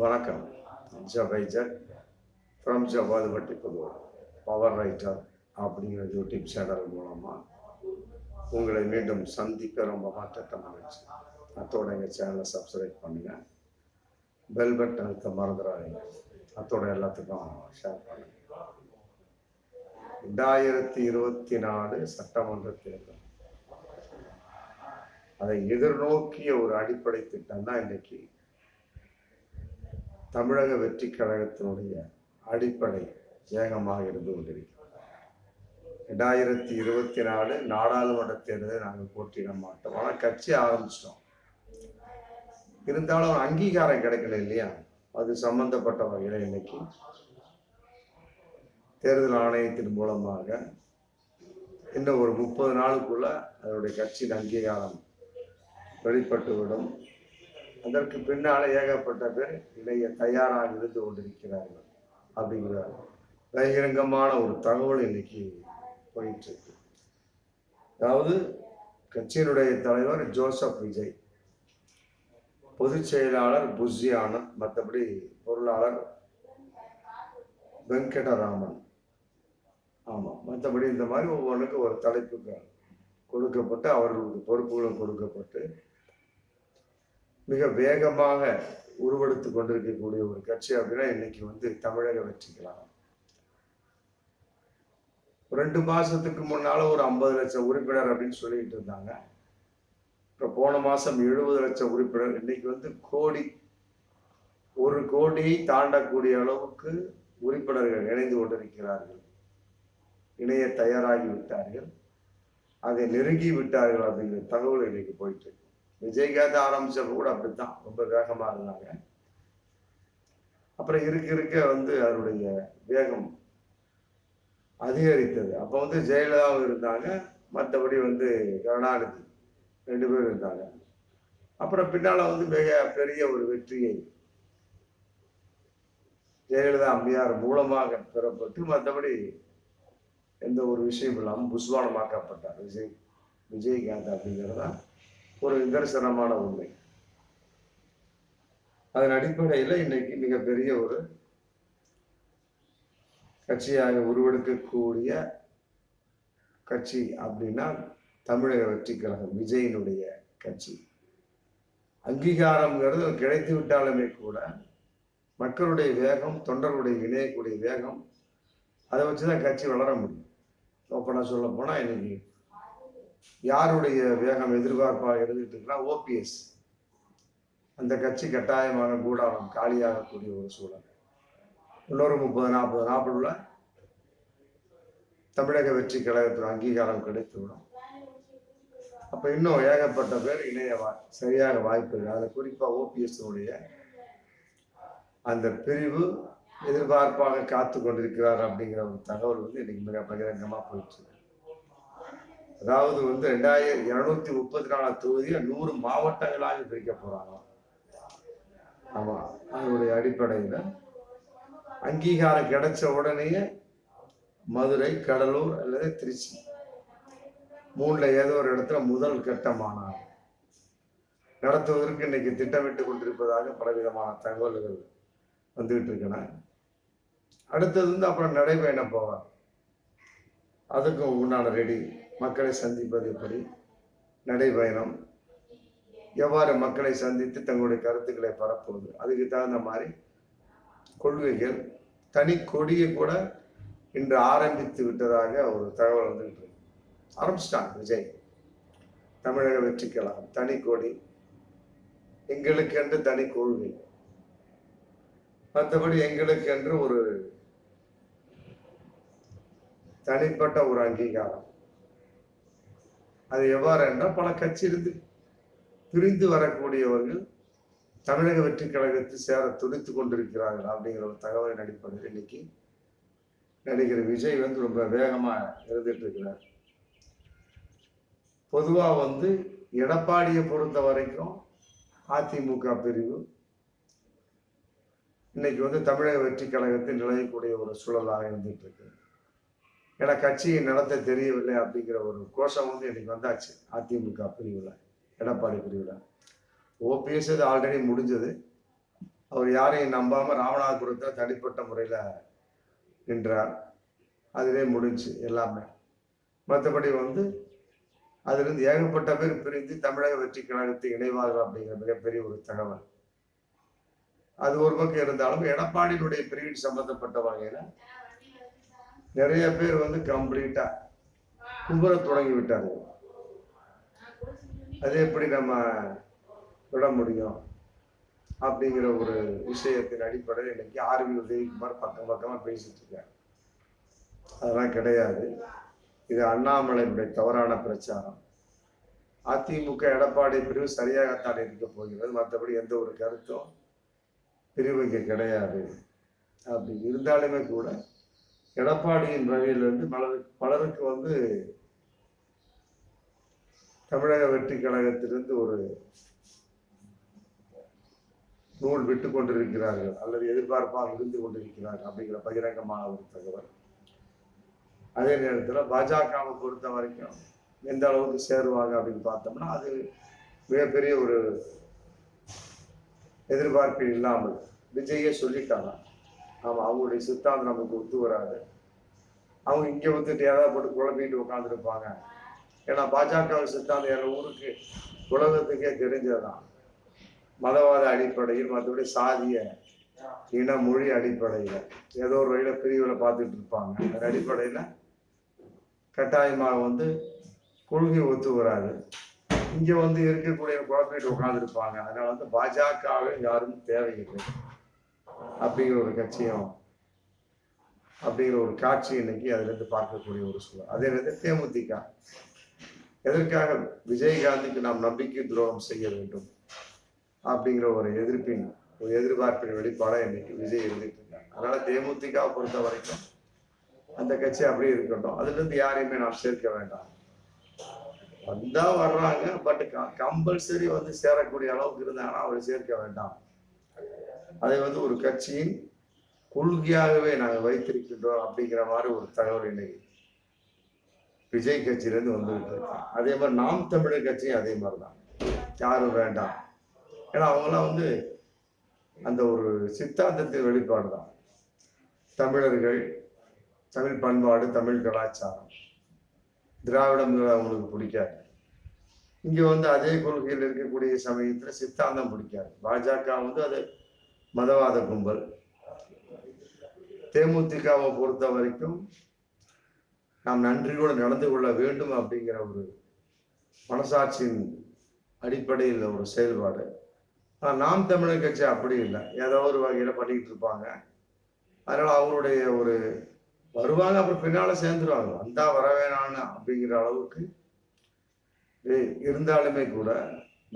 வணக்கம். ஜபைஜர் ஃப்ரம் ஜவாதுபட்டி புதுவர் பவர் ரைட்டர் அப்படிங்கிற யூடியூப் சேனல் மூலமாக உங்களை மீண்டும் சந்திக்க ரொம்ப மாற்றத்தை மகிழ்ச்சி அத்தோட எங்கள் சேனலை சப்ஸ்கிரைப் பண்ணுங்கள் பெல் பட்டன் அழுத்த மறந்துடாதீங்க. அத்தோட எல்லாத்துக்கும் ஷேர் பண்ணுங்கள் ரெண்டாயிரத்தி இருபத்தி நாலு சட்டமன்ற தேர்தல். அதை எதிர்நோக்கிய ஒரு அடிப்படை திட்டம் தான் இன்னைக்கு தமிழக வெற்றி கழகத்தினுடைய அடிப்படை வேகமாக இருந்து கொண்டிருக்கிறது. ரெண்டாயிரத்தி இருபத்தி நாலு நாடாளுமன்ற தேர்தலை நாங்கள் போட்டியிட மாட்டோம். ஆனால் கட்சி ஆரம்பிச்சிட்டோம். இருந்தாலும் அங்கீகாரம் கிடைக்கல இல்லையா? அது சம்பந்தப்பட்ட வகையில் இன்னைக்கு தேர்தல் ஆணையத்தின் மூலமாக இன்னும் ஒரு முப்பது நாளுக்குள்ள அதனுடைய கட்சியின் அங்கீகாரம் வெளிப்பட்டுவிடும். அதற்கு பின்னால் ஏகப்பட்ட பேர் இணைய தயாராக இருந்து கொண்டிருக்கிறார்கள் அப்படிங்கிற பகிரங்கமான ஒரு தகவல் இன்னைக்கு போயிட்டு இருக்கு அதாவது கட்சியினுடைய தலைவர் ஜோசப் விஜய் பொதுச் செயலாளர் புஷி ஆனந்த் மற்றபடி பொருளாளர் வெங்கடராமன். ஆமாம் மற்றபடி இந்த மாதிரி ஒவ்வொன்றுக்கும் ஒரு தலைப்புகள் கொடுக்கப்பட்டு அவர்களுக்கு பொறுப்புகளும் கொடுக்கப்பட்டு மிக வேகமாக உருவெடுத்து கொண்டிருக்கக்கூடிய ஒரு கட்சி அப்படின்னா இன்னைக்கு வந்து தமிழக வெற்றிக்கலாம் ரெண்டு மாசத்துக்கு முன்னால ஒரு ஐம்பது லட்சம் உறுப்பினர் அப்படின்னு சொல்லிட்டு இருந்தாங்க. இப்போ போன மாசம் எழுபது லட்சம் உறுப்பினர். இன்னைக்கு வந்து கோடி ஒரு கோடியை தாண்டக்கூடிய அளவுக்கு உறுப்பினர்கள் இணைந்து கொண்டிருக்கிறார்கள். இணைய தயாராகி விட்டார்கள். அதை நெருங்கி விட்டார்கள் அப்படிங்கிற தகவல் இன்னைக்கு போயிட்டு விஜயகாந்த் ஆரம்பிச்சப்ப கூட அப்படித்தான். ரொம்ப வேகமா இருந்தாங்க. அப்புறம் இருக்க இருக்க வந்து அதனுடைய வேகம் அதிகரித்தது. அப்போ வந்து ஜெயலலிதாவும் இருந்தாங்க. மற்றபடி வந்து கருணாநிதி ரெண்டு பேரும் இருந்தாங்க. அப்புறம் பின்னால வந்து மிக பெரிய ஒரு வெற்றியை ஜெயலலிதா அம்மையார் மூலமாக பெறப்பட்டு மற்றபடி எந்த ஒரு விஷயம் இல்லாமல் புஸ்வானமாக்கப்பட்டார் விஜய் விஜயகாந்த் அப்படிங்கிறதா ஒரு நிதர்சனமான உண்மை. அதன் அடிப்படையில் இன்னைக்கு மிகப்பெரிய ஒரு கட்சியாக உருவெடுக்கக்கூடிய கட்சி அப்படின்னா தமிழக வெற்றி கழகம் விஜயினுடைய கட்சி. அங்கீகாரம்ங்கிறது கிடைத்து விட்டாலுமே கூட மக்களுடைய வேகம் தொண்டர்களுடைய இணையக்கூடிய வேகம் அதை வச்சு தான் கட்சி வளர முடியும். ஓப்பனாக சொல்ல போனால் இன்னைக்கு யாருடைய வேகம் எதிர்பார்ப்பாக எழுதிட்டு ஓபிஎஸ். அந்த கட்சி கட்டாயமான கூடாரம் காலியாகக்கூடிய ஒரு சூழல். இன்னொரு முப்பது நாற்பது நாற்பதுல தமிழக வெற்றி கழகத்தில் அங்கீகாரம் கிடைத்துவிடும். அப்போ இன்னும் ஏகப்பட்ட பேர் இணைய சரியாக வாய்ப்பு இல்லை. அதில் குறிப்பாக ஓபிஎஸ்னுடைய அந்த பிரிவு எதிர்பார்ப்பாக காத்து கொண்டிருக்கிறார் அப்படிங்கிற ஒரு தகவல் வந்து இன்னைக்கு மிக பகிரங்கமாக போயிட்டு இருக்கு அதாவது வந்து ரெண்டாயிரம் இருநூத்தி முப்பத்தி நாலு தொகுதியை நூறு மாவட்டங்களாக பிரிக்க போறாங்க. ஆமா அதனுடைய அடிப்படையில் அங்கீகாரம் கிடைச்ச உடனேயே மதுரை கடலூர் அல்லது திருச்சி. மூணுல ஏதோ ஒரு இடத்துல முதல் கட்டமானார் நடத்துவதற்கு இன்னைக்கு திட்டமிட்டு கொண்டிருப்பதாக பலவிதமான தகவல்கள் வந்துகிட்டு இருக்கன. அடுத்தது வந்து அப்புறம் நடைபயணம் போவார் அதுக்கும் உண்டான ரெடி. மக்களை சந்திப்பது எப்படி? நடைபயணம். எவ்வாறு மக்களை சந்தித்து தங்களுடைய கருத்துக்களை பரப்புவது? அதுக்கு தகுந்த மாதிரி கொள்கைகள். தனி கொடியை கூட இன்று ஆரம்பித்து விட்டதாக ஒரு தகவல் வந்துகிட்டு இருக்கு. ஆரம்பிச்சிட்டாங்க விஜய். தமிழக வெற்றிக்கலாம் தனி கொடி. எங்களுக்கென்று தனி கொள்கை. மற்றபடி எங்களுக்கென்று ஒரு தனிப்பட்ட ஒரு அங்கீகாரம். அது எவ்வாறு என்றால் பல கட்சியிலிருந்து பிரிந்து வரக்கூடியவர்கள் தமிழக வெற்றி கழகத்தில் சேர துடித்து கொண்டிருக்கிறார்கள் அப்படிங்கிற ஒரு தகவலின் அடிப்படையில் இன்னைக்கு நடிகர் விஜய் வந்து ரொம்ப வேகமாக இருந்துட்டு இருக்கிறார். பொதுவாக வந்து எடப்பாடியை பொறுத்த வரைக்கும் அதிமுக பிரிவு இன்னைக்கு வந்து தமிழக வெற்றி கழகத்தில் நிலையக்கூடிய ஒரு சூழலாக இருந்துட்டு இருக்கு. ஏன்னா கட்சியின் நடத்த தெரியவில்லை அப்படிங்கிற ஒரு கோஷம் வந்து எனக்கு வந்தாச்சு. அதிமுக பிரிவில் எடப்பாடி பிரிவில். ஓபிஎஸ் இது ஆல்ரெடி முடிஞ்சது. அவர் யாரையும் நம்பாமல் ராமநாதபுரத்தில் தனிப்பட்ட முறையில் நின்றார். அதிலே முடிஞ்சு எல்லாமே. மற்றபடி வந்து அதிலிருந்து ஏகப்பட்ட பேர் பிரிந்து தமிழக வெற்றி கழகத்தை இணைவார்கள் அப்படிங்கிற மிகப்பெரிய ஒரு தகவல். அது ஒரு பக்கம் இருந்தாலும் எடப்பாடியினுடைய பிரிவின் சம்பந்தப்பட்ட வகையில் நிறைய பேர் வந்து கம்ப்ளீட்டா கும்புற தொடங்கி விட்டாங்க. அது எப்படி நம்ம விட முடியும் அப்படிங்கிற ஒரு விஷயத்தின் அடிப்படையில் இன்னைக்கு ஆர்வி உதயகுமார் பக்கம் பக்கமா பேசிட்டு இருக்காங்க அதெல்லாம் கிடையாது. இது அண்ணாமலையினுடைய தவறான பிரச்சாரம். அதிமுக எடப்பாடி பிரிவு சரியாகத்தான் இருக்க போகிறது. மற்றபடி எந்த ஒரு கருத்தும் பிரிவு இங்கே கிடையாது. அப்படி இருந்தாலுமே கூட எடப்பாடியின் வகையிலிருந்து பலருக்கு பலருக்கு வந்து தமிழக வெற்றி கழகத்திலிருந்து ஒரு நூல் விட்டு கொண்டிருக்கிறார்கள் அல்லது எதிர்பார்ப்பாக இருந்து கொண்டிருக்கிறார்கள் அப்படிங்கிற பகிரங்கமான ஒரு தகவல். அதே நேரத்தில் பாஜகவை பொறுத்த வரைக்கும் எந்த அளவுக்கு சேருவாங்க அப்படின்னு பார்த்தோம்னா அது மிகப்பெரிய ஒரு எதிர்பார்ப்பு இல்லாமல் விஜயே சொல்லிட்டாங்க. ஆமாம் அவங்களுடைய சித்தாந்தம் நமக்கு ஒத்து வராது. அவங்க இங்கே வந்துட்டு ஏதாவது போட்டு குழம்பிட்டு உட்காந்துருப்பாங்க ஏன்னா பாஜக சித்தாந்தம் என் ஊருக்கு உலகத்துக்கே தெரிஞ்சதுதான். மதவாத அடிப்படையில் மற்றபடி சாதிய இன மொழி அடிப்படையில். ஏதோ ஒரு வழியில் பிரிவில் பார்த்துட்டு இருப்பாங்க. அந்த அடிப்படையில் கட்டாயமாக வந்து கொள்கை ஒத்து வராது. இங்கே வந்து இருக்கக்கூடிய குழப்பிட்டு உட்காந்துருப்பாங்க அதனால வந்து பாஜகவே யாரும் தேவையில்லை. அப்படிங்கிற ஒரு கட்சியும் அப்படிங்கிற ஒரு காட்சி இன்னைக்கு அதுலேருந்து பார்க்கக்கூடிய ஒரு சூழல். அதே நேரத்தில் தேமுதிக. எதற்காக விஜயகாந்திக்கு நாம் நம்பிக்கை துரோகம் செய்ய வேண்டும் அப்படிங்கிற ஒரு எதிர்ப்பின் ஒரு எதிர்பார்ப்பின் வெளிப்பாடாக இன்னைக்கு விஜய் இருந்துட்டு இருக்காங்க அதனால தேமுதிகவை பொறுத்த வரைக்கும் அந்த கட்சி அப்படியே இருக்கட்டும். அதுல இருந்து யாரையுமே நாம் சேர்க்க வேண்டாம். வந்தா வர்றாங்க பட் கம்பல்சரி வந்து சேரக்கூடிய அளவுக்கு இருந்தாங்கன்னா அவரை சேர்க்க வேண்டாம். அதை வந்து ஒரு கட்சியின் கொள்கையாகவே நாங்கள் வைத்திருக்கின்றோம் அப்படிங்கிற மாதிரி ஒரு தகவல் இன்னைக்கு விஜய் கட்சியிலேருந்து வந்துகிட்டு அதே மாதிரி நாம் தமிழர் கட்சியும் அதே மாதிரி தான் யாரும் வேண்டாம். ஏன்னா அவங்களாம் வந்து அந்த ஒரு சித்தாந்தத்தின் வெளிப்பாடு தான் தமிழர்கள் தமிழ் பண்பாடு தமிழ் கலாச்சாரம். திராவிடம் அவங்களுக்கு பிடிக்காது. இங்கே வந்து அதே கொள்கையில் இருக்கக்கூடிய சமயத்தில் சித்தாந்தம் பிடிக்காது. பாஜக வந்து அதை மதவாத கும்பல். தேமுதிகவை பொறுத்த வரைக்கும் நாம் நன்றியோடு நடந்து கொள்ள வேண்டும் அப்படிங்கிற ஒரு மனசாட்சியின் அடிப்படையில் ஒரு செயல்பாடு. ஆனால் நாம் தமிழர் கட்சி அப்படி இல்லை. ஏதோ ஒரு வகையில் பண்ணிக்கிட்டு இருப்பாங்க. அதனால் அவருடைய ஒரு வருவாங்க அப்புறம் பின்னால் சேர்ந்துருவாங்க. வந்தால் வர வேணான்னு அப்படிங்கிற அளவுக்கு இருந்தாலுமே கூட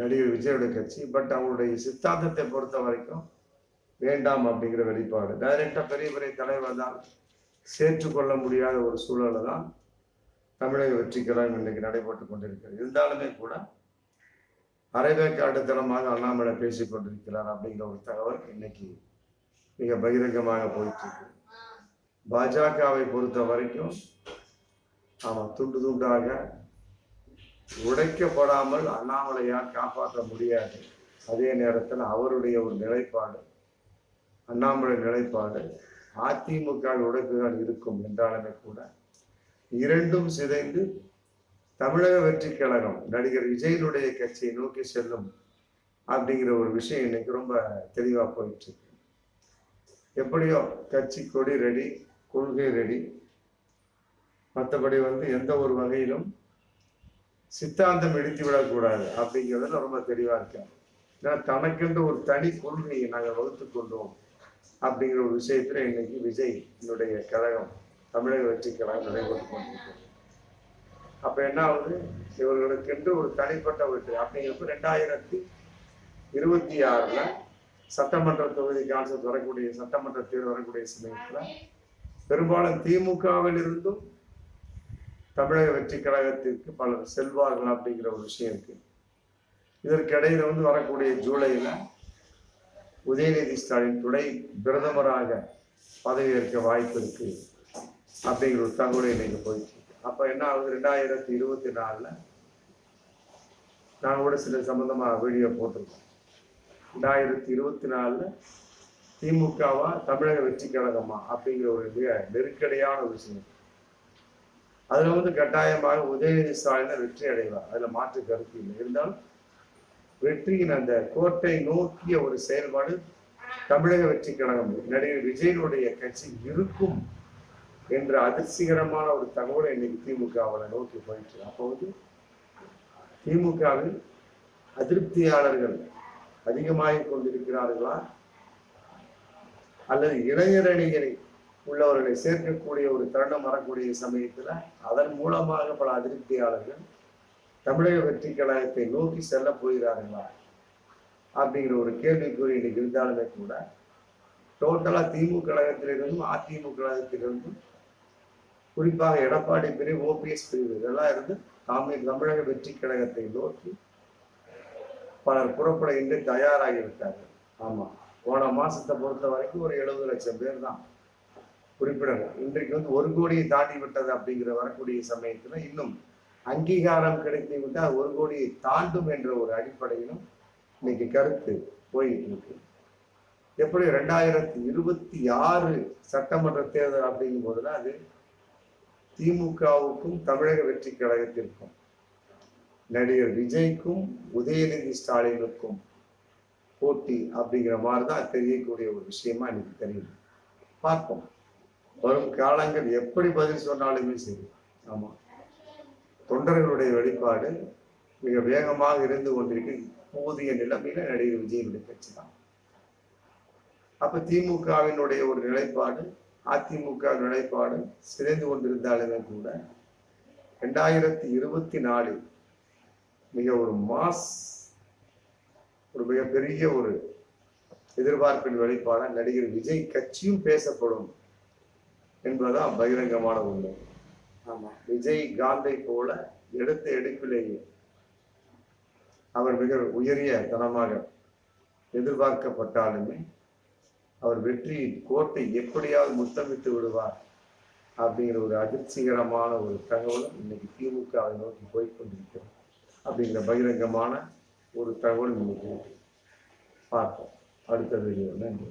நடிகர் விஜயோட கட்சி பட் அவங்களுடைய சித்தாந்தத்தை பொறுத்த வரைக்கும் வேண்டாம் அப்படிங்கிற வெளிப்பாடு. டைரக்டா பெரிய பெரிய தலைவர் தான் சேர்த்துக்கொள்ள முடியாத ஒரு சூழலை தான் தமிழக வெற்றி கழகம் இன்னைக்கு நடைபெற்று கொண்டிருக்கிறது. இருந்தாலுமே கூட அரைவேக்காட்டுத்தனமாக அண்ணாமலை பேசி கொண்டிருக்கிறார் அப்படிங்கிற ஒரு தகவல் இன்னைக்கு மிக பகிரங்கமாக போயிட்டு இருக்கு. பாஜகவை பொறுத்த வரைக்கும் அவன் துண்டு துண்டாக உடைக்கப்படாமல் அண்ணாமலையால் காப்பாற்ற முடியாது. அதே நேரத்தில் அவருடைய ஒரு நிலைப்பாடு அண்ணாமலை நிலைப்பாடு அதிமுக உடைப்புகள் இருக்கும் என்றாலுமே கூட இரண்டும் சிதைந்து தமிழக வெற்றி கழகம் நடிகர் விஜயனுடைய கட்சியை நோக்கி செல்லும் அப்படிங்கிற ஒரு விஷயம் இன்னைக்கு ரொம்ப தெளிவா போயிட்டு இருக்கு. எப்படியோ கட்சி கொடி ரெடி கொள்கை ரெடி. மற்றபடி வந்து எந்த ஒரு வகையிலும் சித்தாந்தம் இடித்து விடக்கூடாது அப்படிங்கிறதுல ரொம்ப தெளிவா இருக்காங்க. ஏன்னா தனக்கென்று ஒரு தனி கொள்கையை நாங்கள் வகுத்து கொண்டோம். அப்படிங்கிற ஒரு விஷயத்துல இன்னைக்கு விஜய் என்னுடைய கழகம் தமிழக வெற்றி கழகம் நடைபெற்று கொண்டிருக்கிறது. அப்ப என்ன ஆகுது? இவர்களுக்கென்று ஒரு தனிப்பட்ட ஒரு அப்படிங்கிறப்ப ரெண்டாயிரத்தி இருபத்தி ஆறுல சட்டமன்ற தொகுதி கான்செப்ட் வரக்கூடிய சட்டமன்ற தேர்வு வரக்கூடிய சமயத்துல பெரும்பாலும் திமுகவில் இருந்தும் தமிழக வெற்றி கழகத்திற்கு பலர் செல்வார்கள் அப்படிங்கிற ஒரு விஷயம் இருக்கு. இதற்கிடையில வந்து வரக்கூடிய ஜூலைல உதயநிதி ஸ்டாலின் துணை பிரதமராக பதவியேற்க வாய்ப்பு இருக்கு அப்படிங்கிற ஒரு தகவலை இன்னைக்கு போயிட்டு அப்போ என்ன ஆகுது? ரெண்டாயிரத்தி இருபத்தி நாலில் நான் கூட சில சம்பந்தமா வீடியோ போட்டிருக்கோம். ரெண்டாயிரத்தி இருபத்தி நாலில் திமுகவா தமிழக வெற்றி கழகமா அப்படிங்கிற ஒரு மிக நெருக்கடியான ஒரு விஷயம். அதுல வந்து கட்டாயமாக உதயநிதி ஸ்டாலின் வெற்றி அடைவார். அதில் மாற்று கருத்து இல்லை. இருந்தாலும் வெற்றியின் அந்த கோட்டை நோக்கிய ஒரு செயல்பாடு தமிழக வெற்றி கழகம். நடிகர் விஜயனுடைய கட்சி இருக்கும் என்ற அதிர்ச்சிகரமான ஒரு தகவலை இன்னைக்கு திமுகவில் நோக்கி போயிட்டு அப்போ வந்து திமுகவில் அதிருப்தியாளர்கள் அதிகமாகிக் கொண்டிருக்கிறார்களா? அல்லது இளைஞரணிகளை உள்ளவர்களை சேர்க்கக்கூடிய ஒரு தருணம் வரக்கூடிய சமயத்துல அதன் மூலமாக பல அதிருப்தியாளர்கள் தமிழக வெற்றி கழகத்தை நோக்கி செல்ல போகிறார்களா அப்படிங்கிற ஒரு கேள்விக்குறி இன்னைக்கு இருந்தாலுமே கூட டோட்டலாக திமுக கழகத்திலிருந்தும் அதிமுக கழகத்திலிருந்தும் குறிப்பாக எடப்பாடி பிரிவு ஓபிஎஸ் பிரிவு இதெல்லாம் இருந்து தமிழ் தமிழக வெற்றி கழகத்தை நோக்கி பலர் புறப்பட இன்று தயாராகிவிட்டார்கள். ஆமாம் போன மாசத்தை பொறுத்த வரைக்கும் ஒரு எழுபது லட்சம் பேர் தான் குறிப்பிடணும். இன்றைக்கு வந்து ஒரு கோடியை தாண்டி விட்டது அப்படிங்கிற வரக்கூடிய சமயத்தில் இன்னும் அங்கீகாரம் கிடைத்து விட்டால் ஒரு கோடியை தாண்டும் என்ற ஒரு அடிப்படையிலும் இன்னைக்கு கருத்து போயிட்டு இருக்கு. எப்படி ரெண்டாயிரத்தி இருபத்தி ஆறு சட்டமன்ற தேர்தல் அப்படிங்கும் போதுதான் அது திமுகவுக்கும் தமிழக வெற்றி கழகத்திற்கும் நடிகர் விஜய்க்கும் உதயநிதி ஸ்டாலினுக்கும் போட்டி அப்படிங்கிற மாதிரி தான் தெரியக்கூடிய ஒரு விஷயமா எனக்கு தெரியும் பார்ப்போம். வரும் காலங்கள் எப்படி பதில் சொன்னாலுமே சரி. ஆமாம் தொண்டர்களுடைய வெளிப்பாடு மிக வேகமாக இருந்து கொண்டிருக்கு. போதிய நிலைமையில நடிகர் விஜயனுடைய கட்சி தான். அப்ப திமுகவினுடைய ஒரு நிலைப்பாடு அதிமுக நிலைப்பாடு சிதைந்து கொண்டிருந்தாலுமே கூட ரெண்டாயிரத்தி இருபத்தி நாலில் மிக ஒரு மாஸ் ஒரு மிகப்பெரிய ஒரு எதிர்பார்ப்பின் வெளிப்பாட நடிகர் விஜய் கட்சியும் பேசப்படும் என்பதுதான் பகிரங்கமான உண்மை. ஆமா. விஜய் காந்தை போல எடுத்த எடுப்பிலேயே அவர் மிக உயரிய தனமாக எதிர்பார்க்கப்பட்டாலுமே அவர் வெற்றியின் கோட்டை எப்படியாவது முத்தமிட்டு விடுவார் அப்படிங்கிற ஒரு அதிர்ச்சிகரமான ஒரு தகவலும் இன்னைக்கு திமுகவை நோக்கி போய்கொண்டிருக்கிறோம் அப்படிங்கிற பகிரங்கமான ஒரு தகவல் இன்னைக்கு பார்ப்போம். அடுத்த வீடியோ நன்றி.